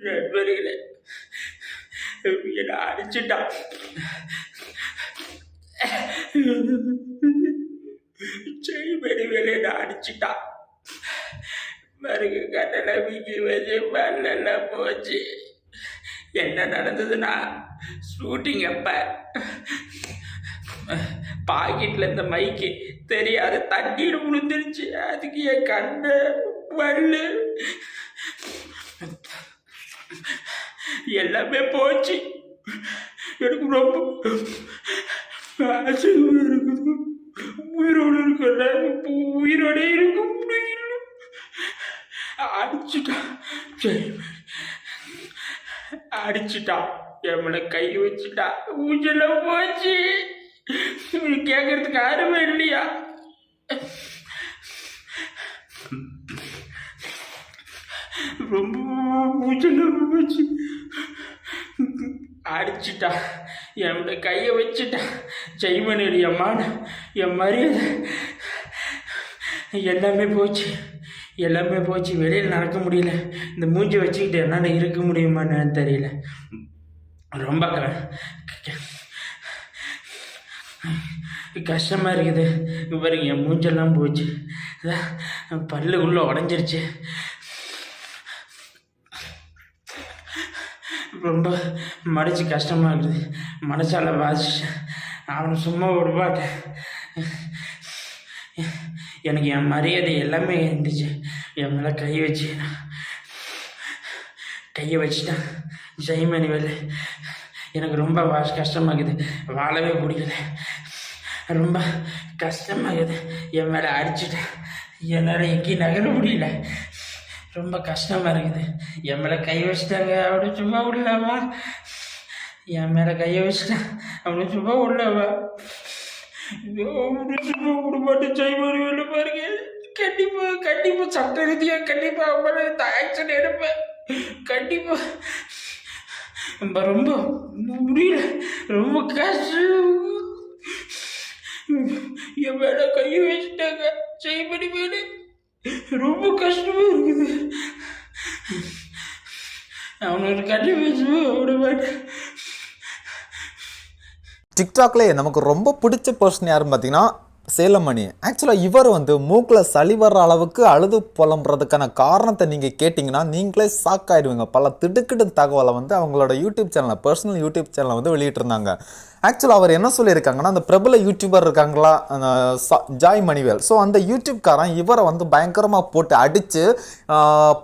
நண்பர்களே என்னை அடிச்சிட்டான் வெடிவேல என்னை அடிச்சிட்டான் மருகு கட்டளை வீக்கி வச்சு பல்லெல்லாம் போச்சு. என்ன நடந்ததுன்னா ஷூட்டிங் அப்ப. பாக்கெட்ல இந்த மைக்கு தெரியாத தண்ணீர் விழுந்துருச்சு அதுக்கு என் கண்ணு பல்லு எல்லாமே போச்சு. எனக்கு ரொம்ப ஆச்சரியமா இருக்குது. உயிரோடு இருக்கல உயிரோட இருக்க முடியல அடிச்சுட்டான் சரி. அடிச்சுட்டான் எவனை கை வச்சுட்டா. ஊஞ்சல போச்சு. கேட்கறதுக்கு யாருமே இல்லையா? ரொம்ப ஊஞ்சல போச்சு. அடிச்சிட்டா. என் கையை வச்சுட்டா. செய்மணி அம்மான்னு என் மரியாதை. எல்லாமே போச்சு. எல்லாமே போச்சு. வெளியில் நடக்க முடியல. இந்த மூஞ்சி வச்சுக்கிட்டு என்னால் இருக்க முடியுமான்னு தெரியல. ரொம்ப க- கஷ்டமாக இருக்குது. பாருங்க என் மூஞ்செல்லாம் போச்சு. பல்லு உள்ளே உடஞ்சிருச்சு. ரொம்ப மடித்து கஷ்டமாக இருக்குது. மனசால வாசிச்சேன் அவனை சும்மா விடமாட்டேன் எனக்கு என் மரியாதை எல்லாமே இருந்துச்சு. என் மேலே கை வச்சு. கையை வச்சுட்டேன். ஜெய்மணி வேலை எனக்கு ரொம்ப வாஷ் இருக்குது. வாழவே பிடிக்கல. ரொம்ப கஷ்டமாக இருக்குது. என் மேலே அடிச்சுட்டேன். என்னால் எங்கேயும் நகர முடியல. ரொம்ப கஷ்டமாக இருக்குது. என் மேலே கை வச்சுட்டாங்க அப்படி சும்மா விடலாமா என் மேலே கையை வச்சுட்டேன் அப்படி சும்மா உள்ளவா? சும்மா விட மாட்டேன் ஜெய்மணி பாருங்க. கண்டிப்பா கண்டிப்பா சட்ட ரீதியா கண்டிப்பா அவங்கள இந்த ஆக்ஷன் எடுப்பேன். கண்டிப்பா. ரொம்ப ரொம்ப முடியல. ரொம்ப கஷ்டம். என் மேல கையை வச்சுட்டாங்க. செய்படி மேலே ரொம்ப கஷ்டமா இருக்குது அவனுக்கு கட்டி வச்சு டிக்டாக்லேயே நமக்கு ரொம்ப பிடிச்ச பர்சன் யாருன்னு பார்த்தீங்கன்னா சேலமணி ஆக்சுவலாக இவர் வந்து மூக்கில் சளி வர்ற அளவுக்கு அழுது புலம்புறதுக்கான காரணத்தை நீங்கள் கேட்டிங்கன்னா நீங்களே ஷாக் ஆகிடுவீங்க பல திடுக்கிட்டு தகவலை வந்து அவங்களோட யூடியூப் சேனலை பர்சனல் யூடியூப் சேனலை வந்து வெளியிட்டிருந்தாங்க. ஆக்சுவலாக அவர் என்ன சொல்லியிருக்காங்கன்னா அந்த பிரபல யூடியூபர் இருக்காங்களா அந்த ஜாய் மணிவேல். ஸோ அந்த யூடியூப்காரன் இவரை வந்து பயங்கரமாக போட்டு அடித்து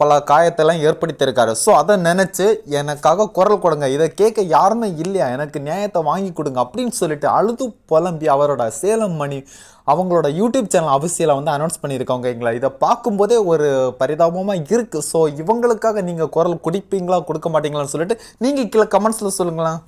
பல காயத்தெல்லாம் ஏற்படுத்தியிருக்காரு. ஸோ அதை நினச்சி எனக்காக குரல் கொடுங்க இதை கேட்க யாருமே இல்லையா எனக்கு நியாயத்தை வாங்கி கொடுங்க அப்படின்னு சொல்லிட்டு அழுது புலம்பி அவரோட சேலம் மணி அவங்களோட யூடியூப் சேனல் அவசியில் வந்து அனௌன்ஸ் பண்ணியிருக்காங்க எங்களை. இதை பார்க்கும்போதே ஒரு பரிதாபமாக இருக்குது ஸோ இவங்களுக்காக நீங்கள் குரல் குடிப்பீங்களா கொடுக்க மாட்டீங்களான்னு சொல்லிட்டு நீங்கள் கீழே கமெண்ட்ஸில் சொல்லுங்களேன்.